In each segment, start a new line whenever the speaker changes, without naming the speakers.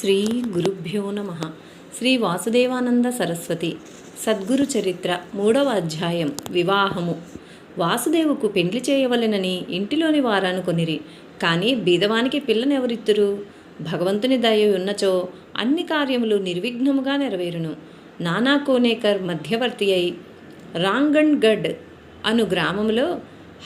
శ్రీ గురుభ్యో నమ. శ్రీ వాసుదేవానంద సరస్వతి. సద్గురు చరిత్ర మూడవ అధ్యాయం. వివాహము. వాసుదేవుకు పెండ్లి చేయవలెనని ఇంటిలోని వారనుకొనిరి కానీ బీదవానికి పిల్లనెవరిత్తురు భగవంతుని దయ ఉన్నచో అన్ని కార్యములు నిర్విఘ్నముగా నెరవేరును. నానా కోనేకర్ మధ్యవర్తి అయి రాంగణ్గఢ్ అను గ్రామములో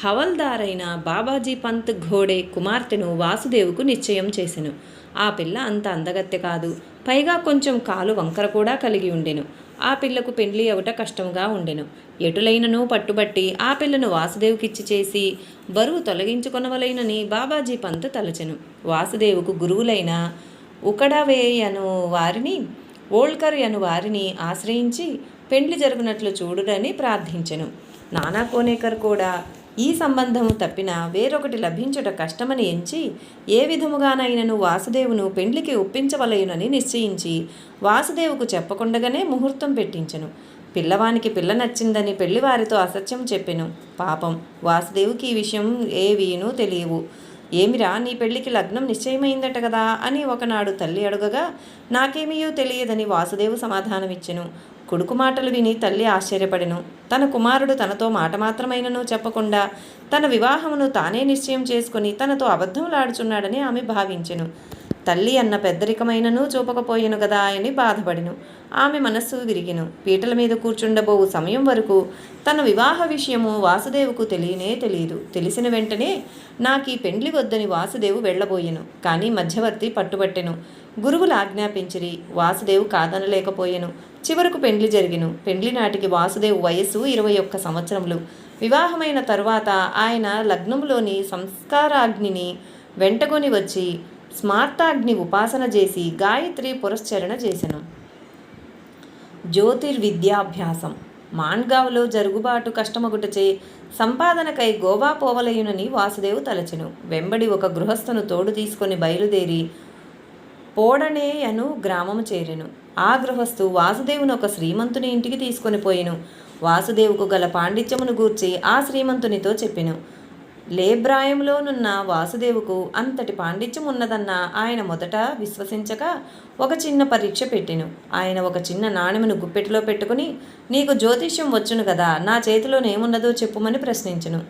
హవల్దారైన బాబాజీ పంత్ ఘోడే కుమార్తెను వాసుదేవుకు నిశ్చయం చేసెను. ఆ పిల్ల అంత అందగత్తె కాదు. పైగా కొంచెం కాలు వంకర కూడా కలిగి ఉండెను. ఆ పిల్లకు పెండ్లి అవుట కష్టంగా ఉండెను. ఎటులైనను పట్టుబట్టి ఆ పిల్లను వాసుదేవుకిచ్చి చేసి బరువు తొలగించుకొనవలైనని బాబాజీ పంత్ తలచెను. వాసుదేవుకు గురువులైన ఉకడవే అను వారిని ఓల్కర్ అను వారిని ఆశ్రయించి పెండ్లి జరుగునట్లు చూడుడని ప్రార్థించెను. నానా కోనేకర్ కూడా ఈ సంబంధము తప్పిన వేరొకటి లభించుట కష్టమని ఎంచి ఏ విధముగానైనను వాసుదేవును పెండ్లికి ఒప్పించవలయునని నిశ్చయించి వాసుదేవుకు చెప్పకుండగానే ముహూర్తం పెట్టించెను. పిల్లవానికి పిల్ల నచ్చిందని పెళ్ళివారితో అసత్యం చెప్పెను. పాపం వాసుదేవుకి ఈ విషయం ఏవీనూ తెలియవు. ఏమిరా నీ పెళ్ళికి లగ్నం నిశ్చయమైందట కదా అని ఒకనాడు తల్లి అడుగగా నాకేమీయో తెలియదని వాసుదేవు సమాధానమిచ్చెను. కొడుకు మాటలు విని తల్లి ఆశ్చర్యపడెను. తన కుమారుడు తనతో మాట మాత్రమైనను చెప్పకుండా తన వివాహమును తానే నిశ్చయం చేసుకుని తనతో అబద్ధములాడుచున్నాడని ఆమె భావించెను. తల్లి అన్న పెద్దరికమైనను చూపకపోయెను కదా అని బాధపడిను. ఆమె మనస్సు విరిగిను. పీటల మీద కూర్చుండబోవు సమయం వరకు తన వివాహ విషయము వాసుదేవుకు తెలియనే తెలియదు తెలిసిన వెంటనే నాకు ఈ పెండ్లి వద్దని వాసుదేవు వెళ్ళబోయెను. కానీ మధ్యవర్తి పట్టుబట్టెను. గురువులు ఆజ్ఞాపించిరి. వాసుదేవు కాదనలేకపోయెను. చివరకు పెండ్లి జరిగిను. పెండ్లి నాటికి వాసుదేవు వయస్సు ఇరవై ఒక్క సంవత్సరములు. వివాహమైన తరువాత ఆయన లగ్నంలోని సంస్కారాగ్నిని వెంటకొని వచ్చి స్మార్తాగ్ని ఉపాసన చేసి గాయత్రి పురస్చరణ చేసెను. జ్యోతిర్విద్యాభ్యాసం. మాన్గావ్లో జరుగుబాటు కష్టమగుటచే సంపాదనకై గోవా పోవలయునని వాసుదేవు తలచెను. వెంబడి ఒక గృహస్థును తోడు తీసుకొని బయలుదేరి పోడనే అను గ్రామము చేరెను. ఆ గృహస్థు వాసుదేవుని ఒక శ్రీమంతుని ఇంటికి తీసుకొని పోయెను. వాసుదేవుకు గల పాండిత్యమును గూర్చి ఆ శ్రీమంతునితో చెప్పెను. లేబ్రాయంలోనున్న వాసుదేవుకు అంతటి పాండిత్యం ఉన్నదన్న ఆయన మొదట విశ్వసించక ఒక చిన్న పరీక్ష పెట్టెను. ఆయన ఒక చిన్న నాణెమును గుప్పెటిలో పెట్టుకుని నీకు జ్యోతిష్యం వచ్చును కదా నా చేతిలోనేమున్నదో చెప్పుమని ప్రశ్నించెను.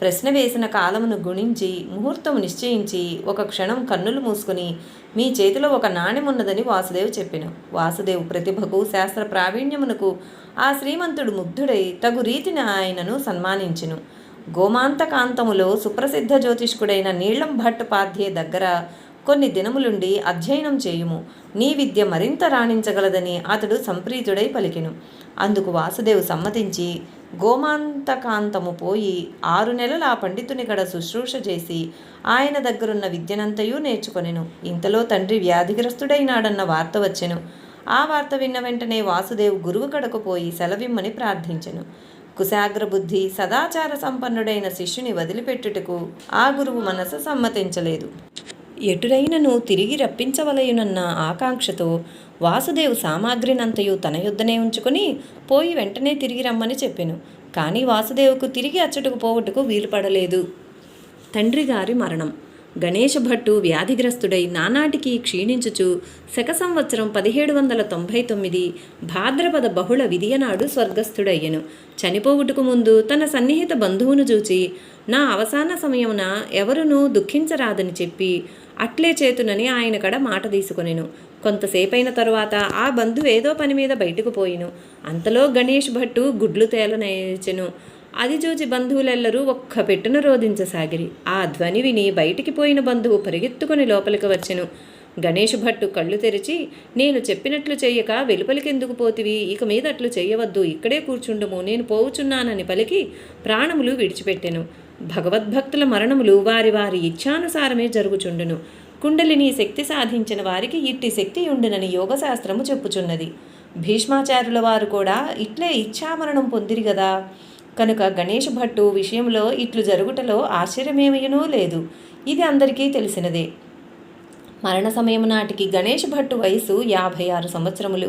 ప్రశ్న వేసిన కాలమును గుణించి ముహూర్తం నిశ్చయించి ఒక క్షణం కన్నులు మూసుకుని మీ చేతిలో ఒక నాణెమున్నదని వాసుదేవు చెప్పెను. వాసుదేవు ప్రతిభకు శాస్త్ర ప్రావీణ్యమునకు ఆ శ్రీమంతుడు ముగ్ధుడై తగు రీతిని ఆయనను సన్మానించెను. గోమాంతకాంతములో సుప్రసిద్ధ జ్యోతిష్కుడైన నీళ్ళం భట్ పాధ్యే దగ్గర కొన్ని దినములుండి అధ్యయనం చేయుము. నీ విద్య మరింత రాణించగలదని అతడు సంప్రీతుడై పలికెను. అందుకు వాసుదేవు సమ్మతించి గోమాంతకాంతము పోయి ఆరు నెలల ఆ పండితుని కడ శుశ్రూష చేసి ఆయన దగ్గరున్న విద్యనంతయూ నేర్చుకొనెను. ఇంతలో తండ్రి వ్యాధిగ్రస్తుడైనాడన్న వార్త వచ్చెను. ఆ వార్త విన్న వెంటనే వాసుదేవు గురువు కడకు పోయి సెలవిమ్మని ప్రార్థించెను. కుశాగ్ర బుద్ధి సదాచార సంపన్నుడైన శిష్యుని వదిలిపెట్టుటకు ఆ గురువు మనసు సమ్మతించలేదు. ఎటురైనను తిరిగి రప్పించవలయునన్న ఆకాంక్షతో వాసుదేవు సామాగ్రినంతయు తన యుద్ధనే ఉంచుకుని పోయి వెంటనే తిరిగి రమ్మని చెప్పెను. కానీ వాసుదేవుకు తిరిగి అచ్చటకు పోవుటకు వీలు పడలేదు తండ్రి గారి మరణం. గణేష భట్టు వ్యాధిగ్రస్తుడై నానాటికి క్షీణించుచు శక సంవత్సరం పదిహేడు వందల తొంభై తొమ్మిది భాద్రపద బహుళ విధియనాడు స్వర్గస్థుడయ్యను. చనిపోవుటకు ముందు తన సన్నిహిత బంధువును చూచి నా అవసాన సమయమున ఎవరునూ దుఃఖించరాదని చెప్పి అట్లే చేతునని ఆయన కడ మాట తీసుకొనెను. కొంతసేపైన తరువాత ఆ బంధువు ఏదో పని మీద బయటకు పోయిను. అంతలో గణేష్ భట్టు గుడ్లు తేలనేచెను. అది చూచి బంధువులెల్లరూ ఒక్క పెట్టున రోధించసాగిరి. ఆ ధ్వని విని బయటికి పోయిన బంధువు పరిగెత్తుకుని లోపలికి వచ్చెను. గణేష్ భట్టు కళ్ళు తెరిచి నేను చెప్పినట్లు చెయ్యక వెలుపలికెందుకు పోతివి? ఇక మీద అట్లు చెయ్యవద్దు. ఇక్కడే కూర్చుండము. నేను పోవుచున్నానని పలికి ప్రాణములు విడిచిపెట్టెను. భగవద్భక్తుల మరణములు వారి వారి ఇచ్ఛానుసారమే జరుగుచుండును. కుండలిని శక్తి సాధించిన వారికి ఇట్టి శక్తి ఉండునని యోగశాస్త్రము చెప్పుచున్నది. భీష్మాచార్యుల వారు కూడా ఇట్లే ఇచ్ఛామరణం పొందిరి కదా కనుక గణేష్ భట్టు విషయంలో ఇట్లు జరుగుటలో ఆశ్చర్యమేమయనూ లేదు. ఇది అందరికీ తెలిసినదే. మరణ సమయం నాటికి గణేష్ భట్టు వయసు యాభై ఆరు సంవత్సరములు.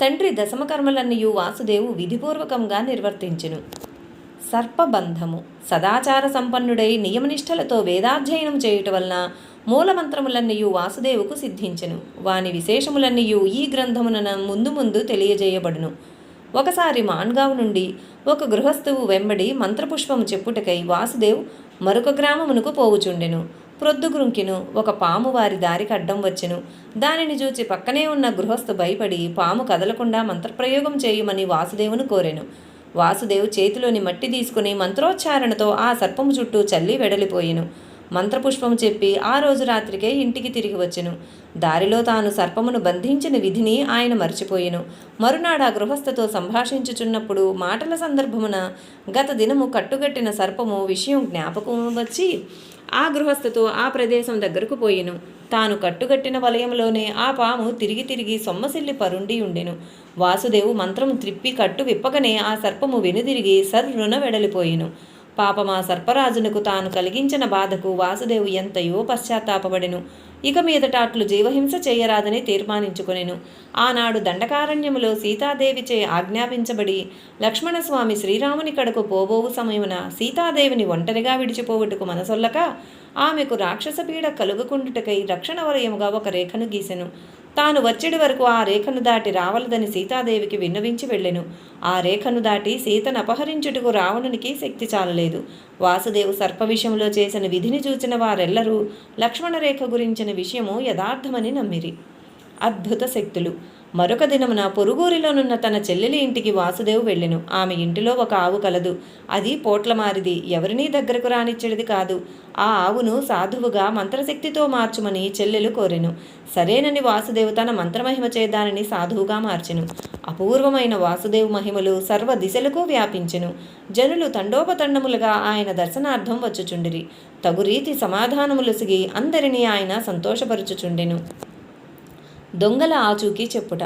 తండ్రి దశమకర్మలన్నయు వాసుదేవు విధిపూర్వకంగా నిర్వర్తించెను. సర్పబంధము. సదాచార సంపన్నుడై నియమనిష్టలతో వేదాధ్యయనం చేయుట వలన మూలమంత్రములన్నయు వాసుదేవుకు సిద్ధించెను. వాని విశేషములన్నయు ఈ గ్రంథమున ముందు ముందు తెలియజేయబడును. ఒకసారి మాన్గావ్ నుండి ఒక గృహస్థువు వెంబడి మంత్రపుష్పము చెప్పుటకై వాసుదేవ్ మరొక గ్రామమునకు పోవుచుండెను. ప్రొద్దుగురుంకిను ఒక పాము వారి దారికి అడ్డం వచ్చెను. దానిని చూచి పక్కనే ఉన్న గృహస్థు భయపడి పాము కదలకుండా మంత్రప్రయోగం చేయమని వాసుదేవును కోరెను. వాసుదేవ్ చేతిలోని మట్టి తీసుకుని మంత్రోచ్చారణతో ఆ సర్పము చుట్టూ చల్లి వెడలిపోయెను. మంత్రపుష్పం చెప్పి ఆ రోజు రాత్రికే ఇంటికి తిరిగి వచ్చెను. దారిలో తాను సర్పమును బంధించిన విధిని ఆయన మర్చిపోయెను. మరునాడు ఆ గృహస్థతో సంభాషించుచున్నప్పుడు మాటల సందర్భమున గత దినము కట్టుగట్టిన సర్పము విషయం జ్ఞాపకం వచ్చి ఆ గృహస్థతో ఆ ప్రదేశం దగ్గరకు పోయెను. తాను కట్టుగట్టిన వలయంలోనే ఆ పాము తిరిగి తిరిగి సొమ్మసిల్లి పరుండి ఉండెను. వాసుదేవు మంత్రము త్రిప్పి కట్టు విప్పకనే ఆ సర్పము వెనుదిరిగి సర్రున వెడలిపోయెను పాపమా సర్పరాజునకు తాను కలిగించిన బాధకు వాసుదేవు ఎంతయో పశ్చాత్తాపబడెను ఇక మీదట అట్లు జీవహింస చేయరాదని తీర్మానించుకొనెను. ఆనాడు దండకారణ్యములో సీతాదేవిచే ఆజ్ఞాపించబడి లక్ష్మణస్వామి శ్రీరాముని కడకు పోబోవు సమయమున సీతాదేవిని ఒంటరిగా విడిచిపోవుటకు మనసొల్లక ఆమెకు రాక్షస పీడ కలుగుకుండుటకై రక్షణ వలయముగా ఒక రేఖను గీసెను. తాను వచ్చేడి వరకు ఆ రేఖను దాటి రావలదని సీతాదేవికి విన్నవించి వెళ్ళెను. ఆ రేఖను దాటి సీతను అపహరించుటకు రావణునికి శక్తి చాలలేదు. వాసుదేవు సర్ప విషయంలో చేసిన విధిని చూచిన వారెల్లరూ లక్ష్మణ రేఖ గురించిన విషయము యథార్థమని నమ్మిరి. అద్భుత శక్తులు. మరొక దినమున పొరుగూరిలోనున్న తన చెల్లెలి ఇంటికి వాసుదేవు వెళ్ళెను. ఆమె ఇంటిలో ఒక ఆవు కలదు. అది పోట్లమారిది ఎవరినీ దగ్గరకు రానిచ్చేది కాదు. ఆ ఆవును సాధువుగా మంత్రశక్తితో మార్చుమని చెల్లెలు కోరెను. సరేనని వాసుదేవు తన మంత్రమహిమ చేదానని సాధువుగా మార్చెను. అపూర్వమైన వాసుదేవు మహిమలు సర్వ దిశలకు వ్యాపించెను. జనులు తండోపతండములుగా ఆయన దర్శనార్థం వచ్చుచుండిరి. తగురీతి సమాధానములుసిగి అందరినీ ఆయన సంతోషపరుచుచుండెను. దొంగల ఆచూకీ చెప్పుట.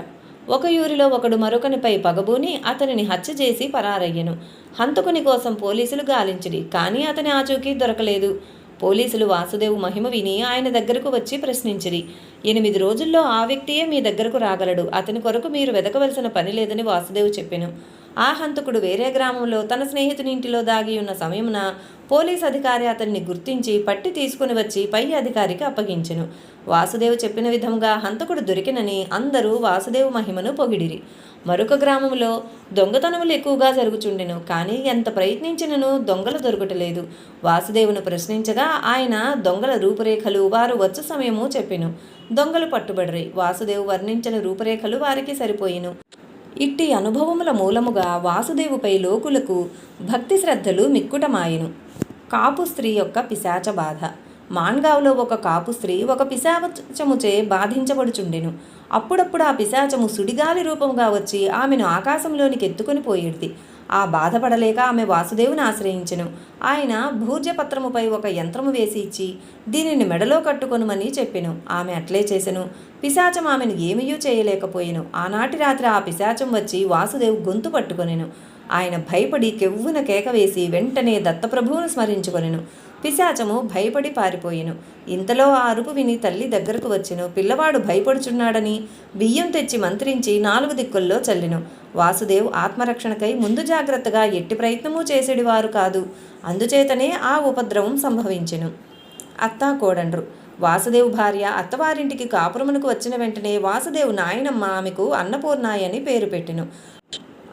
ఒక యూరిలో ఒకడు మరొకనిపై పగబూని అతనిని హత్య చేసి పరారయ్యను. హంతకుని కోసం పోలీసులు గాలించిరి కానీ అతని ఆచూకీ దొరకలేదు. పోలీసులు వాసుదేవు మహిమ విని ఆయన దగ్గరకు వచ్చి ప్రశ్నించిరి ఎనిమిది రోజుల్లో ఆ వ్యక్తియే మీ దగ్గరకు రాగలడు. అతని కొరకు మీరు వెతకవలసిన పని లేదని వాసుదేవు చెప్పెను. ఆ హంతకుడు వేరే గ్రామంలో తన స్నేహితుని ఇంటిలో దాగి ఉన్న సమయమున పోలీస్ అధికారి అతన్ని గుర్తించి పట్టి తీసుకుని వచ్చి పై అధికారికి అప్పగించెను. వాసుదేవ్ చెప్పిన విధంగా హంతకుడు దొరికినని అందరూ వాసుదేవ్ మహిమను పొగిడిరి. మరొక గ్రామంలో దొంగతనములు ఎక్కువగా జరుగుచుండెను కానీ ఎంత ప్రయత్నించినను దొంగలు దొరకటలేదు. వాసుదేవును ప్రశ్నించగా ఆయన దొంగల రూపురేఖలు వారు వచ్చు సమయము చెప్పెను. దొంగలు పట్టుబడిరి. వాసుదేవు వర్ణించిన రూపురేఖలు వారికి సరిపోయిను. ఇట్టి అనుభవముల మూలముగా వాసుదేవుపై లోకులకు భక్తి శ్రద్ధలు మిక్కుటమాయెను. కాపు స్త్రీ యొక్క పిశాచ బాధ. మాన్గావ్లో ఒక కాపు స్త్రీ ఒక పిశాచముచే బాధించబడుచుండెను. అప్పుడప్పుడు ఆ పిశాచము సుడిగాలి రూపముగా వచ్చి ఆమెను ఆకాశంలోనికి ఎత్తుకొని పోయేది. ఆ బాధపడలేక ఆమె వాసుదేవుని ఆశ్రయించెను. ఆయన భూర్జపత్రముపై ఒక యంత్రము వేసి ఇచ్చి దీనిని మెడలో కట్టుకొనుమని చెప్పెను. ఆమె అట్లే చేసెను. పిశాచం ఆమెను ఏమీయూ చేయలేకపోయెను. ఆనాటి రాత్రి ఆ పిశాచం వచ్చి వాసుదేవు గొంతు పట్టుకొనెను. ఆయన భయపడి కెవ్వున కేక వేసి వెంటనే దత్తప్రభువును స్మరించుకొనెను. పిశాచము భయపడి పారిపోయెను. ఇంతలో ఆ అరుపు విని తల్లి దగ్గరకు వచ్చెను. పిల్లవాడు భయపడుచున్నాడని బియ్యం తెచ్చి మంత్రించి నాలుగు దిక్కుల్లో చల్లెను. వాసుదేవ్ ఆత్మరక్షణకై ముందు జాగ్రత్తగా ఎట్టి ప్రయత్నమూ చేసేడివారు కాదు. అందుచేతనే ఆ ఉపద్రవం సంభవించెను. అత్తా కోడండ్రు. వాసుదేవ్ భార్య అత్తవారింటికి కాపురమునకు వచ్చిన వెంటనే వాసుదేవ్ నాయనమ్మ ఆమెకు అన్నపూర్ణాయ అని పేరు పెట్టెను.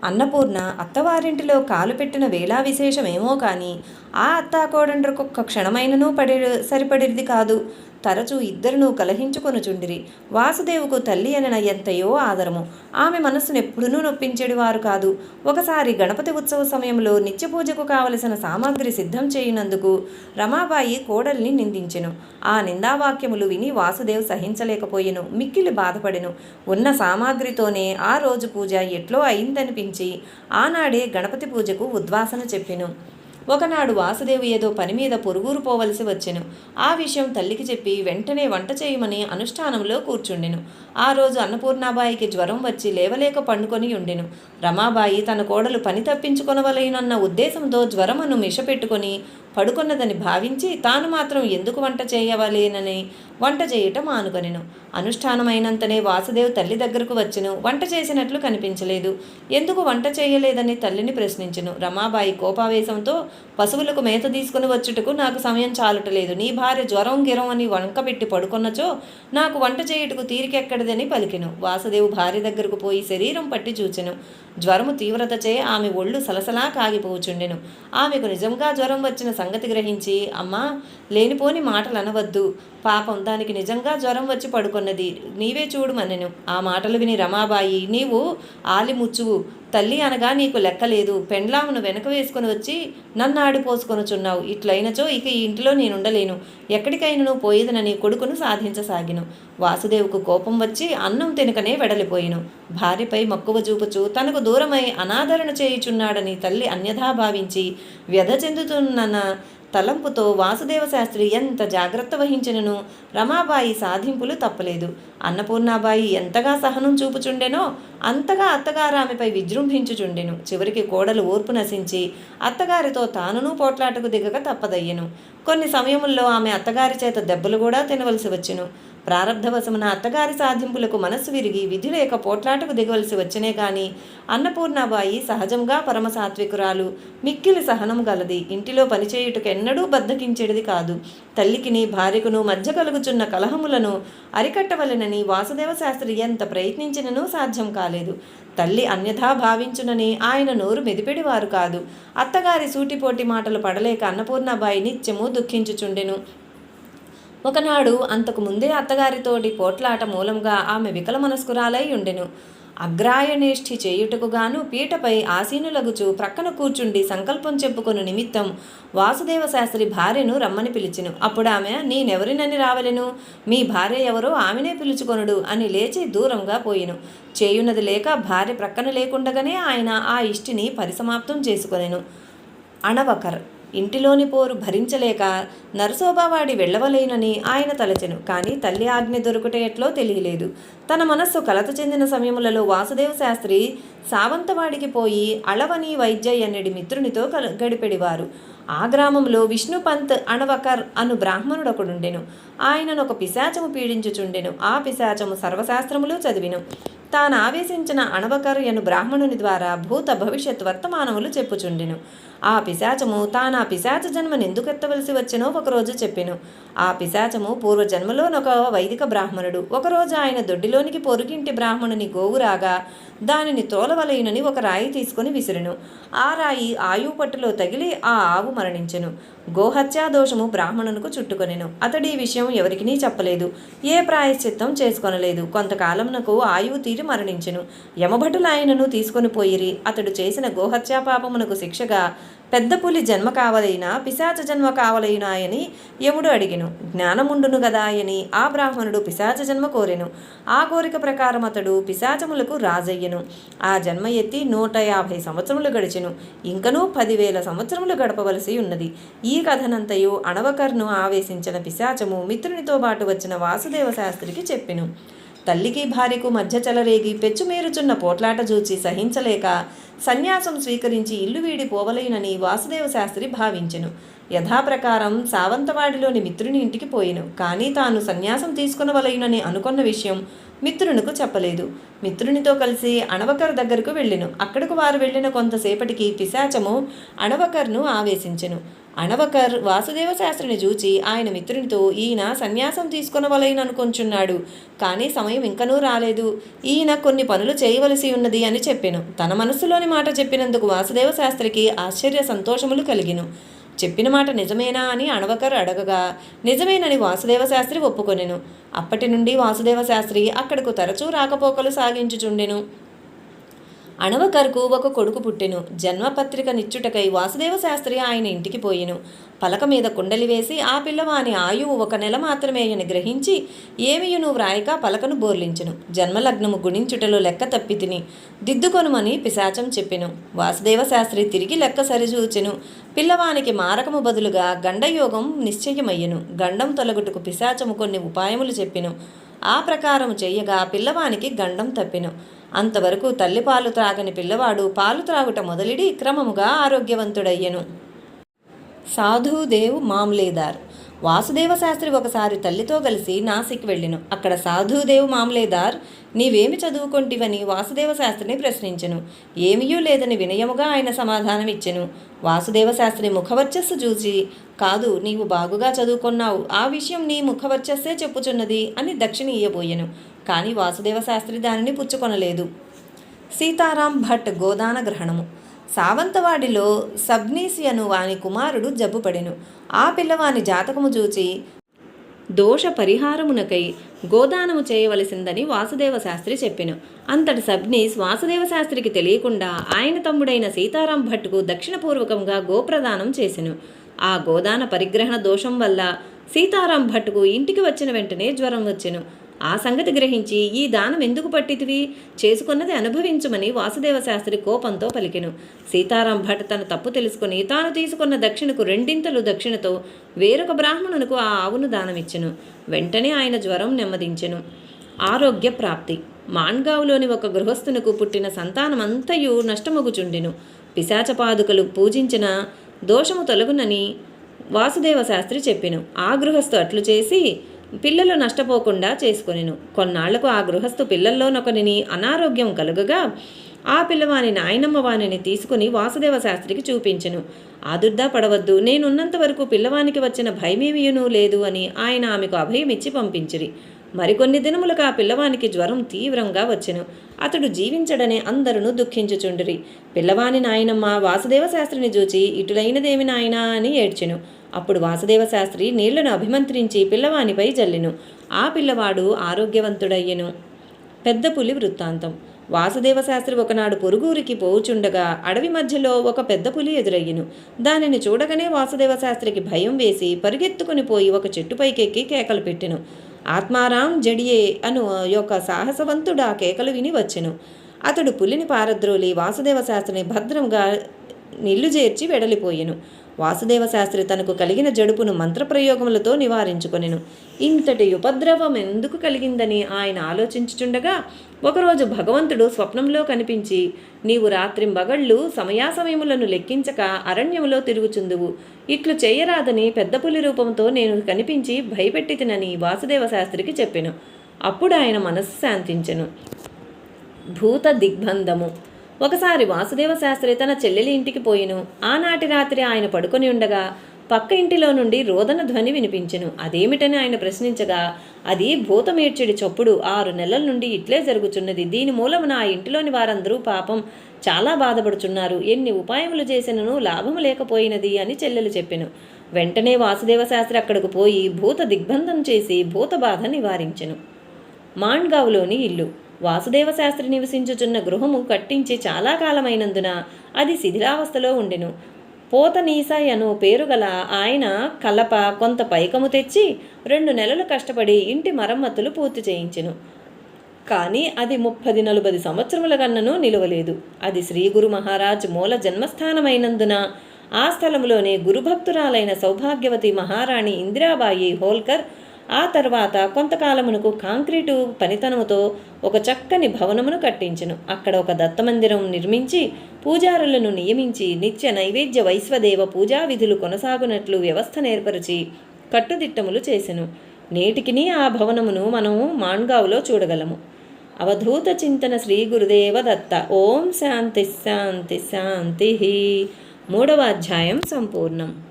అన్నపూర్ణ అత్తవారింటిలో కాలు పెట్టిన వేళా విశేషమేమో కానీ ఆ అత్తాకోడండ్రకొక్క క్షణమైనను పడి సరిపడేది కాదు. తరచూ ఇద్దరును కలహించుకొనుచుండిరి వాసుదేవుకు తల్లి అనిన ఎంతయో ఆదరము. ఆమె మనస్సును ఎప్పుడునూ నొప్పించేడివారు కాదు. ఒకసారి గణపతి ఉత్సవ సమయంలో నిత్య పూజకు కావలసిన సామాగ్రి సిద్ధం చేయనందుకు రమాబాయి కోడల్ని నిందించెను. ఆ నిందావాక్యములు విని వాసుదేవ్ సహించలేకపోయెను. మిక్కిలి బాధపడెను. ఉన్న సామాగ్రితోనే ఆ రోజు పూజ ఎట్లో అయిందనిపించి ఆనాడే గణపతి పూజకు ఉద్వాసన చెప్పెను. ఒకనాడు వాసుదేవు ఏదో పని మీద పొరుగురు పోవలసి వచ్చెను. ఆ విషయం తల్లికి చెప్పి వెంటనే వంట చేయమని అనుష్ఠానంలో కూర్చుండెను. ఆ రోజు అన్నపూర్ణాబాయికి జ్వరం వచ్చి లేవలేక పండుకొని ఉండెను. రమాబాయి తన కోడలు పని తప్పించుకొనవలైనన్న ఉద్దేశంతో జ్వరమును మిషపెట్టుకొని పడుకున్నదని భావించి తాను మాత్రం ఎందుకు వంట చేయవలేనని వంట చేయటం మానుకొనెను. అనుష్ఠానమైనంతనే వాసుదేవ్ తల్లి దగ్గరకు వచ్చెను. వంట చేసినట్లు కనిపించలేదు. ఎందుకు వంట చేయలేదని తల్లిని ప్రశ్నించెను. రమాబాయి కోపావేశంతో పశువులకు మేత తీసుకుని వచ్చుటకు నాకు సమయం చాలుటలేదు. నీ భార్య జ్వరం గిరం అని వంకబెట్టి పడుకొన్నచో నాకు వంట చేయుటకు తీరికెక్కడదని పలికెను. వాసుదేవు భార్య దగ్గరకు పోయి శరీరం పట్టి చూచెను. జ్వరము తీవ్రతచే ఆమె ఒళ్ళు సలసలా కాగిపోచుండెను. ఆమెకు నిజంగా జ్వరం వచ్చిన సంగతి గ్రహించి అమ్మా లేనిపోని మాటలు అనవద్దు పాపం దానికి నిజంగా జ్వరం వచ్చి పడుకున్నది. నీవే చూడుమనెను ఆ మాటలు విని రమాబాయి నీవు ఆలిముచ్చువు తల్లి అనగా నీకు లెక్కలేదు పెండ్లామును వెనక వేసుకొని వచ్చి నన్ను ఆడిపోసుకొనుచున్నావు ఇట్లయినచో ఇక ఈ ఇంటిలో నేనుండలేను. పోయేదిన పోయేదనని కొడుకును సాధించసాగిను. వాసుదేవుకు కోపం వచ్చి అన్నం తినకనే వెడలిపోయిను. భార్యపై మక్కువ చూపుచు తనకు దూరమై అనాదరణ చేయుచున్నాడని తల్లి అన్యథా భావించి వ్యధ చెందుతున్న తలంపుతో వాసుదేవ శాస్త్రి ఎంత జాగ్రత్త వహించినను రమాబాయి సాధింపులు తప్పలేదు. అన్నపూర్ణాబాయి ఎంతగా సహనం చూపుచుండెనో అంతగా అత్తగారు ఆమెపై విజృంభించుచుండెను. చివరికి కోడలు ఓర్పు నశించి అత్తగారితో తానునూ పోట్లాటకు దిగక తప్పదయ్యెను. కొన్ని సమయముల్లో ఆమె అత్తగారి చేత దెబ్బలు కూడా తినవలసి వచ్చెను. ప్రారంధవశమున అత్తగారి సాధింపులకు మనస్సు విరిగి విధి లేక పోట్లాటకు దిగవలసి వచ్చనే గాని అన్నపూర్ణాబాయి సహజంగా పరమసాత్వికురాలు మిక్కిలి సహనం గలది. ఇంటిలో పనిచేయుటకు ఎన్నడూ బద్దకించేది కాదు. తల్లికిని భార్యకును మధ్య కలుగుచున్న కలహములను అరికట్టవలెనని వాసుదేవ శాస్త్రి ఎంత ప్రయత్నించిననూ సాధ్యం కాలేదు. తల్లి అన్యథా భావించునని ఆయన నోరు మెదిపెడివారు కాదు. అత్తగారి సూటిపోటి మాటలు పడలేక అన్నపూర్ణాబాయి నిత్యము దుఃఖించుచుండెను. ఒకనాడు అంతకు ముందే అత్తగారితోటి పోట్లాట మూలంగా ఆమె వికల మనస్కురాలై ఉండెను. అగ్రాయనేష్ఠి చేయుటకు గాను పీటపై ఆసీనులగుచు ప్రక్కన కూర్చుండి సంకల్పం చెప్పుకొను నిమిత్తం వాసుదేవ శాస్త్రి భార్యను రమ్మని పిలిచెను. అప్పుడు ఆమె నేనెవరినని రావలెను? మీ భార్య ఎవరో ఆమెనే పిలుచుకొనుడు అని లేచి దూరంగా పోయిను. చేయున్నది లేక భార్య ప్రక్కన లేకుండగానే ఆయన ఆ ఇష్టిని పరిసమాప్తం చేసుకొనెను. అణవకర్ ఇంటిలోని పోరు భరించలేక నరసోబావాడి వెళ్ళవలేనని ఆయన తలచెను. కానీ తల్లి ఆజ్ఞ దొరుకుటే ఎట్లో తెలియలేదు. తన మనస్సు కలత చెందిన సమయములలో వాసుదేవ శాస్త్రి సావంతవాడికి పోయి అళవని వైద్య అనేడి మిత్రునితో గడిపెడివారు. ఆ గ్రామంలో విష్ణుపంత్ అణవకర్ అను బ్రాహ్మణుడొకడుండెను. ఆయనను ఒక పిశాచము పీడించుచుండెను. ఆ పిశాచము సర్వశాస్త్రములు చదివిను. తాను ఆవేశించిన అణవకర్ అను బ్రాహ్మణుని ద్వారా భూత భవిష్యత్ వర్తమానములు చెప్పుచుండెను. ఆ పిశాచము తాను ఆ పిశాచ జన్మను ఎందుకెత్తవలసి ఎత్తవలసి ఒకరోజు చెప్పెను. ఆ పిశాచము పూర్వ జన్మలోనొక వైదిక బ్రాహ్మణుడు. ఒకరోజు ఆయన దొడ్డిలోనికి పొరుగింటి బ్రాహ్మణుని గోవు రాగా దానిని తోలవలయునని ఒక రాయి తీసుకుని విసిరెను. ఆ రాయి ఆయువు పట్టులో తగిలి ఆ ఆవు మరణించెను. గోహత్యా దోషము బ్రాహ్మణునకు చుట్టుకొనెను. అతడి ఈ విషయం ఎవరికినీ చెప్పలేదు. ఏ ప్రాయశ్చిత్తం చేసుకొనలేదు. కొంతకాలమునకు ఆయువు తీరి మరణించెను. యమభటులు ఆయనను తీసుకొని పోయిరి. అతడు చేసిన గోహత్యా పాపమునకు శిక్షగా పెద్ద పులి జన్మ కావలైనా పిశాచ జన్మ కావలైనా అని యముడు అడిగెను. జ్ఞానముండును గదా అని ఆ బ్రాహ్మణుడు పిశాచ జన్మ కోరెను. ఆ కోరిక ప్రకారం అతడు పిశాచములకు రాజయ్యను. ఆ జన్మ ఎత్తి నూట యాభై సంవత్సరములు గడిచెను. ఇంకనూ పదివేల సంవత్సరములు గడపవలసి ఉన్నది. ఈ కథనంతయు అణవకర్ను ఆవేశించిన పిశాచము మిత్రునితో పాటు వచ్చిన వాసుదేవ శాస్త్రికి చెప్పెను. తల్లికి భార్యకు మధ్య చెలరేగి పెచ్చుమేరుచున్న పోట్లాట చూచి సహించలేక సన్యాసం స్వీకరించి ఇల్లు వీడి పోవలేనని వాసుదేవ శాస్త్రి భావించెను. యథాప్రకారం సావంతవాడిలోని మిత్రుని ఇంటికి పోయెను. కానీ తాను సన్యాసం తీసుకునవలయునని అనుకున్న విషయం మిత్రునికి చెప్పలేదు. మిత్రునితో కలిసి అణవకర్ దగ్గరకు వెళ్ళెను. అక్కడకు వారు వెళ్ళిన కొంతసేపటికి పిశాచము అణవకర్ను ఆవేశించెను. అణవకర్ వాసుదేవ శాస్త్రిని చూచి ఆయన మిత్రునితో ఈయన సన్యాసం తీసుకునవలైననుకొంచున్నాడు. కానీ సమయం ఇంకనూ రాలేదు. ఈయన కొన్ని పనులు చేయవలసి ఉన్నది అని చెప్పాను. తన మనస్సులోని మాట చెప్పినందుకు వాసుదేవ శాస్త్రికి ఆశ్చర్య సంతోషములు కలిగిను. చెప్పిన మాట నిజమేనా అని అణవకర్ అడగగా నిజమేనని వాసుదేవ శాస్త్రి ఒప్పుకొనెను. అప్పటి నుండి వాసుదేవ శాస్త్రి అక్కడకు తరచూ రాకపోకలు సాగించుచుండెను. అణవకర్కు ఒక కొడుకు పుట్టెను. జన్మపత్రిక నిచ్చుటకై వాసుదేవ శాస్త్రి ఆయన ఇంటికి పోయెను. పలక మీద కుండలి వేసి ఆ పిల్లవాని ఆయువు ఒక నెల మాత్రమే అని గ్రహించి ఏమియును వ్రాయక పలకను బోర్లించెను. జన్మలగ్నము గుణించుటలో లెక్క తప్పి తిని దిద్దుకొనుమని పిశాచం చెప్పెను. వాసుదేవ శాస్త్రి తిరిగి లెక్క సరిచూచెను. పిల్లవానికి మారకము బదులుగా గండయోగం నిశ్చయమయ్యెను. గండం తొలగుటకు పిశాచము కొన్ని ఉపాయములు చెప్పెను. ఆ ప్రకారం చేయగా పిల్లవానికి గండం తప్పెను. అంతవరకు తల్లి పాలు త్రాగని పిల్లవాడు పాలు త్రాగుట మొదలిడి క్రమముగా ఆరోగ్యవంతుడయ్యెను. సాధుదేవ్ మామ్లేదార్. వాసుదేవ శాస్త్రి ఒకసారి తల్లితో కలిసి నాసిక్ వెళ్ళిను. అక్కడ సాధుదేవ్ మామలేదార్ నీవేమి చదువుకొంటివని? వాసుదేవ శాస్త్రిని ప్రశ్నించెను. ఏమీయూ లేదని వినయముగా ఆయన సమాధానం ఇచ్చెను. వాసుదేవ శాస్త్రి ముఖవర్చస్సు చూసి కాదు నీవు బాగుగా చదువుకున్నావు. ఆ విషయం నీ ముఖవర్చస్సే చెప్పుచున్నది అని దక్షిణ ఇయ్యబోయెను కానీ వాసుదేవ శాస్త్రి దానిని పుచ్చుకొనలేదు. సీతారాం భట్ గోదాన గ్రహణము. సావంతవాడిలో సబ్నీసి అను వాని కుమారుడు జబ్బుపడెను. ఆ పిల్లవాని జాతకము చూచి దోష పరిహారమునకై గోదానము చేయవలసిందని వాసుదేవ శాస్త్రి చెప్పెను. అంతటి సబ్నీస్ వాసుదేవ శాస్త్రికి తెలియకుండా ఆయన తమ్ముడైన సీతారాం భట్కు దక్షిణపూర్వకంగా గోప్రదానం చేసెను. ఆ గోదాన పరిగ్రహణ దోషం వల్ల సీతారాం భట్కు ఇంటికి వచ్చిన వెంటనే జ్వరం వచ్చెను. ఆ సంగతి గ్రహించి ఈ దానం ఎందుకు పట్టితివి? చేసుకున్నది అనుభవించుమని వాసుదేవ శాస్త్రి కోపంతో పలికెను. సీతారాం భట్ తన తప్పు తెలుసుకుని తాను తీసుకున్న దక్షిణకు రెండింతలు దక్షిణతో వేరొక బ్రాహ్మణునకు ఆ ఆవును దానమిచ్చెను. వెంటనే ఆయన జ్వరం నెమ్మదించెను. ఆరోగ్య ప్రాప్తి. మాన్గావ్లోని ఒక గృహస్థునకు పుట్టిన సంతానమంతయు నష్టమొగుచుండెను. పిశాచపాదుకలు పూజించిన దోషము తొలగునని వాసుదేవ శాస్త్రి చెప్పెను. ఆ గృహస్థు అట్లు చేసి పిల్లలు నష్టపోకుండా చేసుకొనెను. కొన్నాళ్ళకు ఆ గృహస్థు పిల్లల్లోనొకనిని అనారోగ్యం కలుగగా ఆ పిల్లవాని నాయనమ్మ వానిని తీసుకుని వాసుదేవ శాస్త్రికి చూపించెను. ఆదుర్దా పడవద్దు నేనున్నంత వరకు పిల్లవానికి వచ్చిన భయమేమియునూ లేదు అని ఆయన ఆమెకు అభయమిచ్చి పంపించిరి. మరికొన్ని దినములకు ఆ పిల్లవానికి జ్వరం తీవ్రంగా వచ్చెను. అతడు జీవించడనే అందరూ దుఃఖించుచుండిరి. పిల్లవాని నాయనమ్మ వాసుదేవ శాస్త్రిని చూచి ఇటులైనదేమి నాయనా అని ఏడ్చెను. అప్పుడు వాసుదేవ శాస్త్రి నీళ్ళను అభిమంత్రించి పిల్లవానిపై జల్లెను. ఆ పిల్లవాడు ఆరోగ్యవంతుడయ్యెను. పెద్ద పులి వృత్తాంతం. వాసుదేవ శాస్త్రి ఒకనాడు పొరుగురికి పోవుచుండగా అడవి మధ్యలో ఒక పెద్ద పులి ఎదురయ్యెను. దానిని చూడగానే వాసుదేవ శాస్త్రికి భయం వేసి పరిగెత్తుకుని పోయి ఒక చెట్టుపైకెక్కి కేకలు పెట్టెను. ఆత్మారాం జడియే అను యొక్క సాహసవంతుడు ఆ కేకలు విని వచ్చెను. అతడు పులిని పారద్రోలి వాసుదేవ శాస్త్రిని భద్రంగా నిల్లు చేర్చి వెడలిపోయెను. వాసుదేవ శాస్త్రి తనకు కలిగిన జడుపును మంత్రప్రయోగములతో నివారించుకొనెను. ఇంతటి ఉపద్రవం ఎందుకు కలిగిందని ఆయన ఆలోచించుచుండగా ఒకరోజు భగవంతుడు స్వప్నంలో కనిపించి నీవు రాత్రింబగళ్ళు సమయాసమయములను లెక్కించక అరణ్యములో తిరుగుచుందువు. ఇట్లు చేయరాదని పెద్ద పులి రూపంతో నేను కనిపించి భయపెట్టితినని వాసుదేవ శాస్త్రికి చెప్పెను. అప్పుడు ఆయన మనస్సు శాంతించెను. భూత దిగ్బంధము. ఒకసారి వాసుదేవ శాస్త్రి తన చెల్లెలి ఇంటికి పోయిను. ఆనాటి రాత్రి ఆయన పడుకొని ఉండగా పక్క ఇంటిలో నుండి రోదన ధ్వని వినిపించెను. అదేమిటని ఆయన ప్రశ్నించగా అది భూతమేడ్చుడి చప్పుడు. ఆరు నెలల నుండి ఇట్లే జరుగుచున్నది. దీని మూలమున ఆ ఇంటిలోని వారందరూ పాపం చాలా బాధపడుచున్నారు. ఎన్ని ఉపాయములు చేసినను లాభము లేకపోయినది అని చెల్లెలు చెప్పెను. వెంటనే వాసుదేవ శాస్త్రి అక్కడకు పోయి భూత దిగ్బంధం చేసి భూత బాధ నివారించెను. మాండ్గావ్లోని ఇల్లు. వాసుదేవ శాస్త్రి నివసించుచున్న గృహము కట్టించి చాలా కాలమైనందున అది శిథిలావస్థలో ఉండెను. పోతనీసాయ్ అను పేరు గల ఆయన కలప కొంత పైకము తెచ్చి రెండు నెలలు కష్టపడి ఇంటి మరమ్మతులు పూర్తి చేయించెను. కానీ అది ముప్పది నలభై సంవత్సరముల కన్నను నిలవలేదు. అది శ్రీ గురు మహారాజ్ మూల జన్మస్థానమైనందున ఆ స్థలంలోనే గురుభక్తురాలైన సౌభాగ్యవతి మహారాణి ఇందిరాబాయి హోల్కర్ ఆ తర్వాత కొంతకాలమునకు కాంక్రీటు పనితనముతో ఒక చక్కని భవనమును కట్టించెను. అక్కడ ఒక దత్తమందిరం నిర్మించి పూజారులను నియమించి నిత్య నైవేద్య వైశ్వదేవ పూజా విధులు కొనసాగునట్లు వ్యవస్థ ఏర్పరిచి కట్టుదిట్టములు చేసెను. నేటికిని ఆ భవనమును మనము మాన్గావులో చూడగలము. అవధూత చింతన శ్రీ గురుదేవ దత్త ఓం శాంతి శాంతి శాంతి. మూడవ అధ్యాయం సంపూర్ణం.